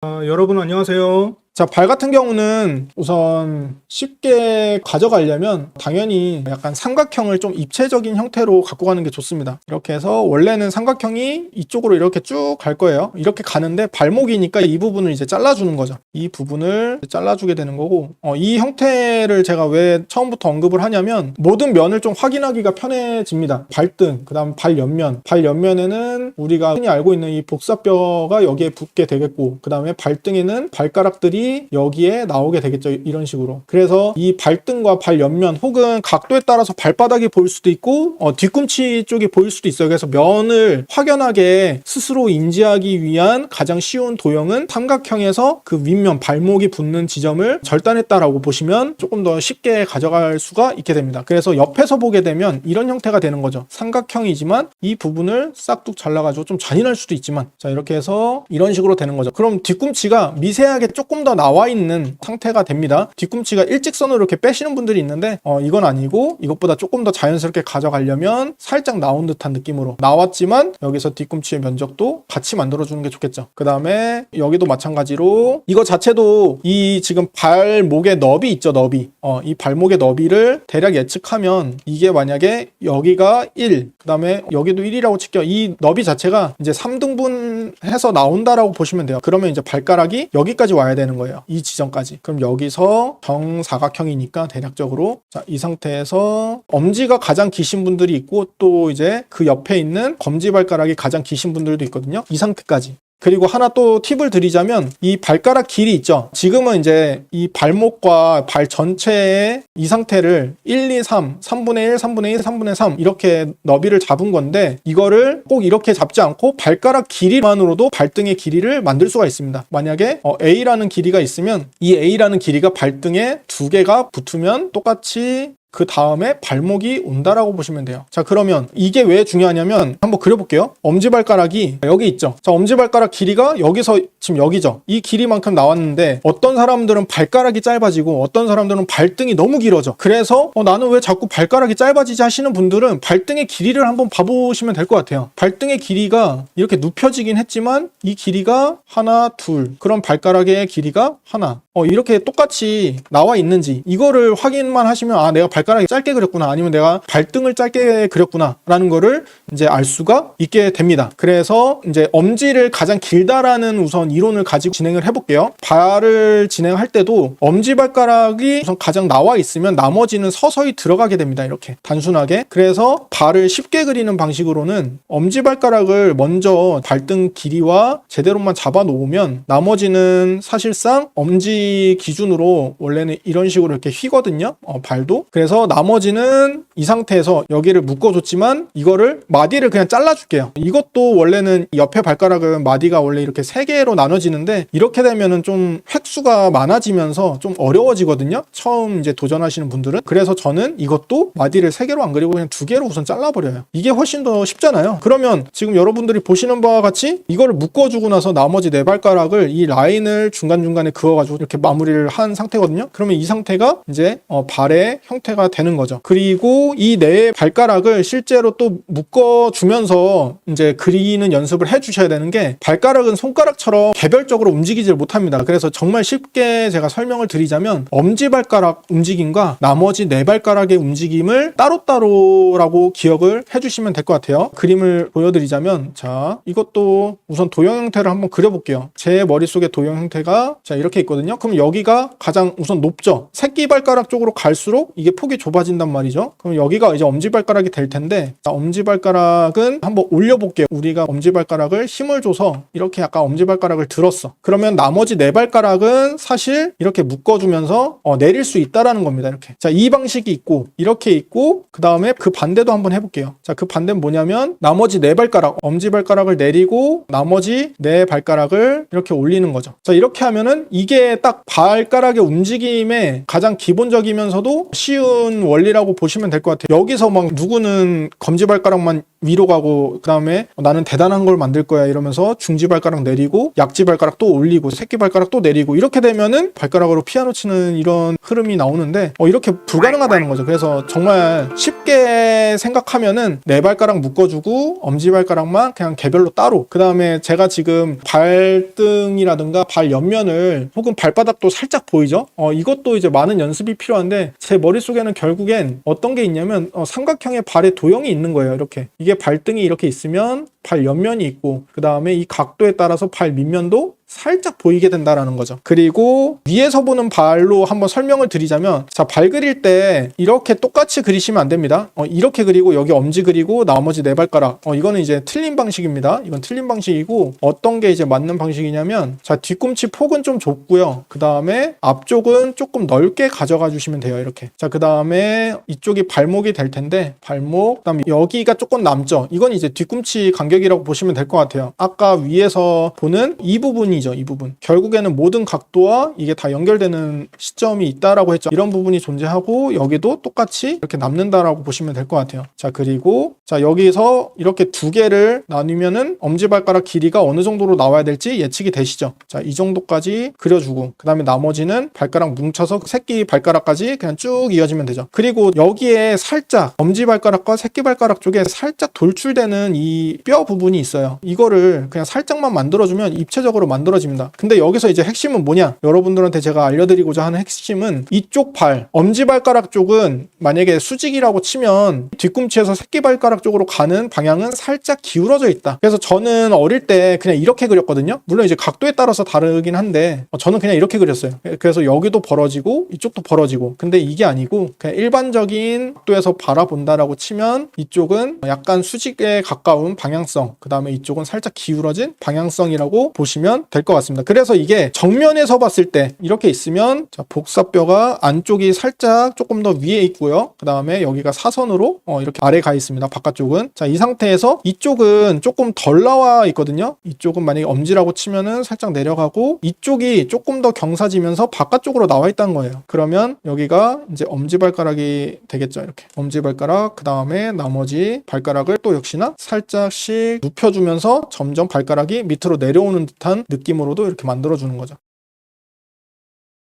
아, 여러분 안녕하세요. 자, 발 같은 경우는 우선 쉽게 가져가려면 당연히 약간 삼각형을 좀 입체적인 형태로 갖고 가는 게 좋습니다. 이렇게 해서 원래는 삼각형이 이쪽으로 이렇게 쭉 갈 거예요. 이렇게 가는데 발목이니까 이 부분을 이제 잘라주는 거죠. 이 부분을 잘라주게 되는 거고, 어, 이 형태를 제가 왜 처음부터 언급을 하냐면 모든 면을 좀 확인하기가 편해집니다. 발등, 그 다음 발 옆면. 발 옆면에는 우리가 흔히 알고 있는 이 복사뼈가 여기에 붙게 되겠고, 그 다음에 발등에는 발가락들이 여기에 나오게 되겠죠. 이런 식으로. 그래서 이 발등과 발 옆면 혹은 각도에 따라서 발바닥이 보일 수도 있고, 어, 뒤꿈치 쪽이 보일 수도 있어요. 그래서 면을 확연하게 스스로 인지하기 위한 가장 쉬운 도형은 삼각형에서 그 윗면 발목이 붙는 지점을 절단했다라고 보시면 조금 더 쉽게 가져갈 수가 있게 됩니다. 그래서 옆에서 보게 되면 이런 형태가 되는 거죠. 삼각형이지만 이 부분을 싹둑 잘라가지고 좀 잔인할 수도 있지만 자 이렇게 해서 이런 식으로 되는 거죠. 그럼 뒤꿈치가 미세하게 조금 더 나와 있는 상태가 됩니다. 뒤꿈치가 일직선으로 이렇게 빼시는 분들이 있는데 어, 이건 아니고 이것보다 조금 더 자연스럽게 가져가려면 살짝 나온 듯한 느낌으로 나왔지만 여기서 뒤꿈치의 면적도 같이 만들어주는 게 좋겠죠. 그 다음에 여기도 마찬가지로 이거 자체도 이 지금 발목의 너비 있죠, 너비. 어, 이 발목의 너비를 대략 예측하면 이게 만약에 여기가 1, 그 다음에 여기도 1이라고 칠게요. 이 너비 자체가 이제 3등분 해서 나온다라고 보시면 돼요. 그러면 이제 발가락이 여기까지 와야 되는 거예요. 이 지점까지. 그럼 여기서 정사각형이니까 대략적으로 자, 이 상태에서 엄지가 가장 기신 분들이 있고 또 이제 그 옆에 있는 검지 발가락이 가장 기신 분들도 있거든요. 이 상태까지. 그리고 하나 또 팁을 드리자면 이 발가락 길이 있죠. 지금은 이제 이 발목과 발 전체의 이 상태를 1, 2, 3, 3분의 1, 3분의 1, 3분의 3 이렇게 너비를 잡은 건데 이거를 꼭 이렇게 잡지 않고 발가락 길이만으로도 발등의 길이를 만들 수가 있습니다. 만약에 어, A라는 길이가 있으면 이 A라는 길이가 발등에 두 개가 붙으면 똑같이 그 다음에 발목이 온다라고 보시면 돼요. 자, 그러면 이게 왜 중요하냐면 한번 그려볼게요. 엄지발가락이 여기 있죠. 자, 엄지발가락 길이가 여기서 지금 여기죠. 이 길이만큼 나왔는데 어떤 사람들은 발가락이 짧아지고 어떤 사람들은 발등이 너무 길어져. 그래서 어, 나는 왜 자꾸 발가락이 짧아지지 하시는 분들은 발등의 길이를 한번 봐보시면 될 것 같아요. 발등의 길이가 이렇게 눕혀지긴 했지만 이 길이가 하나, 둘. 그럼 발가락의 길이가 하나. 어, 이렇게 똑같이 나와 있는지 이거를 확인만 하시면 아 내가 발 가락이 짧게 그렸구나 아니면 내가 발등을 짧게 그렸구나 라는 거를 이제 알 수가 있게 됩니다 그래서 이제 엄지를 가장 길다라는 우선 이론을 가지고 진행을 해볼게요 발을 진행할 때도 엄지발가락이 우선 가장 나와 있으면 나머지는 서서히 들어가게 됩니다 이렇게 단순하게 그래서 발을 쉽게 그리는 방식으로는 엄지발가락을 먼저 발등 길이와 제대로만 잡아 놓으면 나머지는 사실상 엄지 기준으로 원래는 이런 식으로 이렇게 휘거든요. 어, 발도. 그래서 나머지는 이 상태에서 여기를 묶어줬지만 이거를 마디를 그냥 잘라줄게요. 이것도 원래는 옆에 발가락은 마디가 원래 이렇게 세 개로 나눠지는데 이렇게 되면은 좀 획수가 많아지면서 좀 어려워지거든요. 처음 이제 도전하시는 분들은. 그래서 저는 이것도 마디를 세 개로 안 그리고 그냥 두 개로 우선 잘라버려요. 이게 훨씬 더 쉽잖아요. 그러면 지금 여러분들이 보시는 바와 같이 이거를 묶어주고 나서 나머지 네 발가락을 이 라인을 중간 중간에 그어가지고 이렇게 마무리를 한 상태거든요. 그러면 이 상태가 이제 어, 발의 형태가 되는 거죠. 그리고 이네 발가락을 실제로 또 묶어주면서 이제 그리는 연습을 해주셔야 되는 게 발가락은 손가락처럼 개별적으로 움직이질 못합니다. 그래서 정말 쉽게 제가 설명을 드리자면 엄지발가락 움직임과 나머지 네 발가락의 움직임을 따로따로라고 기억을 해주시면 될 것 같아요. 그림을 보여드리자면 자 이것도 우선 도형 형태를 한번 그려볼게요. 제 머릿속에 도형 형태가 자 이렇게 있거든요. 그럼 여기가 가장 우선 높죠. 새끼발가락 쪽으로 갈수록 이게 폭이 좁아진단 말이죠. 그럼 여기가 이제 엄지발가락이 될 텐데 자, 엄지발가락은 한번 올려볼게요. 우리가 엄지발가락을 힘을 줘서 이렇게 약간 엄지발가락을 들었어. 그러면 나머지 네 발가락은 사실 이렇게 묶어주면서 어, 내릴 수 있다라는 겁니다. 이렇게. 자, 이 방식이 있고 이렇게 있고 그 다음에 그 반대도 한번 해볼게요. 자, 그 반대는 뭐냐면 나머지 네 발가락 엄지발가락을 내리고 나머지 네 발가락을 이렇게 올리는 거죠. 자, 이렇게 하면은 이게 딱 발가락의 움직임의 가장 기본적이면서도 쉬운 원리라고 보시면 될 것 같아요. 여기서 막 누구는 검지발가락만 위로 가고 그 다음에 나는 대단한 걸 만들 거야 이러면서 중지 발가락 내리고 약지 발가락 또 올리고 새끼 발가락 또 내리고 이렇게 되면은 발가락으로 피아노 치는 이런 흐름이 나오는데 어, 이렇게 불가능하다는 거죠. 그래서 정말 쉽게 생각하면은 네 발가락 묶어주고 엄지 발가락만 그냥 개별로 따로 그 다음에 제가 지금 발등이라든가 발 옆면을 혹은 발바닥도 살짝 보이죠? 어, 이것도 이제 많은 연습이 필요한데 제 머릿속에는 결국엔 어떤 게 있냐면 어, 삼각형의 발의 도형이 있는 거예요. 이렇게 이게 발등이 이렇게 있으면 발 옆면이 있고 그 다음에 이 각도에 따라서 발 밑면도 살짝 보이게 된다라는 거죠. 그리고 위에서 보는 발로 한번 설명을 드리자면 자, 발 그릴 때 이렇게 똑같이 그리시면 안 됩니다. 어, 이렇게 그리고 여기 엄지 그리고 나머지 네 발가락. 어, 이거는 이제 틀린 방식입니다. 이건 틀린 방식이고 어떤 게 이제 맞는 방식이냐면 자, 뒤꿈치 폭은 좀 좁고요. 그 다음에 앞쪽은 조금 넓게 가져가 주시면 돼요. 이렇게. 자, 그 다음에 이쪽이 발목이 될 텐데 발목, 그 다음에 여기가 조금 남죠. 이건 이제 뒤꿈치 간격이 라고 보시면 될 것 같아요. 아까 위에서 보는 이 부분이죠. 이 부분. 결국에는 모든 각도와 이게 다 연결되는 시점이 있다라고 했죠. 이런 부분이 존재하고 여기도 똑같이 이렇게 남는다라고 보시면 될 것 같아요. 자, 그리고 자, 여기서 이렇게 두 개를 나누면은 엄지발가락 길이가 어느 정도로 나와야 될지 예측이 되시죠? 자, 이 정도까지 그려주고 그 다음에 나머지는 발가락 뭉쳐서 새끼 발가락까지 그냥 쭉 이어지면 되죠. 그리고 여기에 살짝 엄지발가락과 새끼발가락 쪽에 살짝 돌출되는 이뼈 부분이 있어요. 이거를 그냥 살짝만 만들어주면 입체적으로 만들어집니다. 근데 여기서 이제 핵심은 뭐냐? 여러분들한테 제가 알려드리고자 하는 핵심은 이쪽 발, 엄지발가락 쪽은 만약에 수직이라고 치면 뒤꿈치에서 새끼발가락 쪽으로 가는 방향은 살짝 기울어져 있다. 그래서 저는 어릴 때 그냥 이렇게 그렸거든요. 물론 이제 각도에 따라서 다르긴 한데 어, 저는 그냥 이렇게 그렸어요. 그래서 여기도 벌어지고 이쪽도 벌어지고. 근데 이게 아니고 그냥 일반적인 각도에서 바라본다라고 치면 이쪽은 약간 수직에 가까운 방향 성, 그 다음에 이쪽은 살짝 기울어진 방향성이라고 보시면 될 것 같습니다. 그래서 이게 정면에서 봤을 때 이렇게 있으면 자, 복사뼈가 안쪽이 살짝 조금 더 위에 있고요. 그 다음에 여기가 사선으로 어, 이렇게 아래 가 있습니다. 바깥쪽은. 자, 이 상태에서 이쪽은 조금 덜 나와 있거든요. 이쪽은 만약에 엄지라고 치면은 살짝 내려가고 이쪽이 조금 더 경사지면서 바깥쪽으로 나와 있다는 거예요. 그러면 여기가 이제 엄지발가락이 되겠죠. 이렇게. 엄지발가락, 그 다음에 나머지 발가락을 또 역시나 살짝 씩 눕혀주면서 점점 발가락이 밑으로 내려오는 듯한 느낌으로도 이렇게 만들어주는 거죠.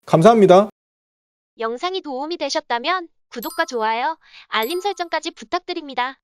감사합니다. 영상이 도움이 되셨다면 구독과 좋아요, 알림 설정까지 부탁드립니다.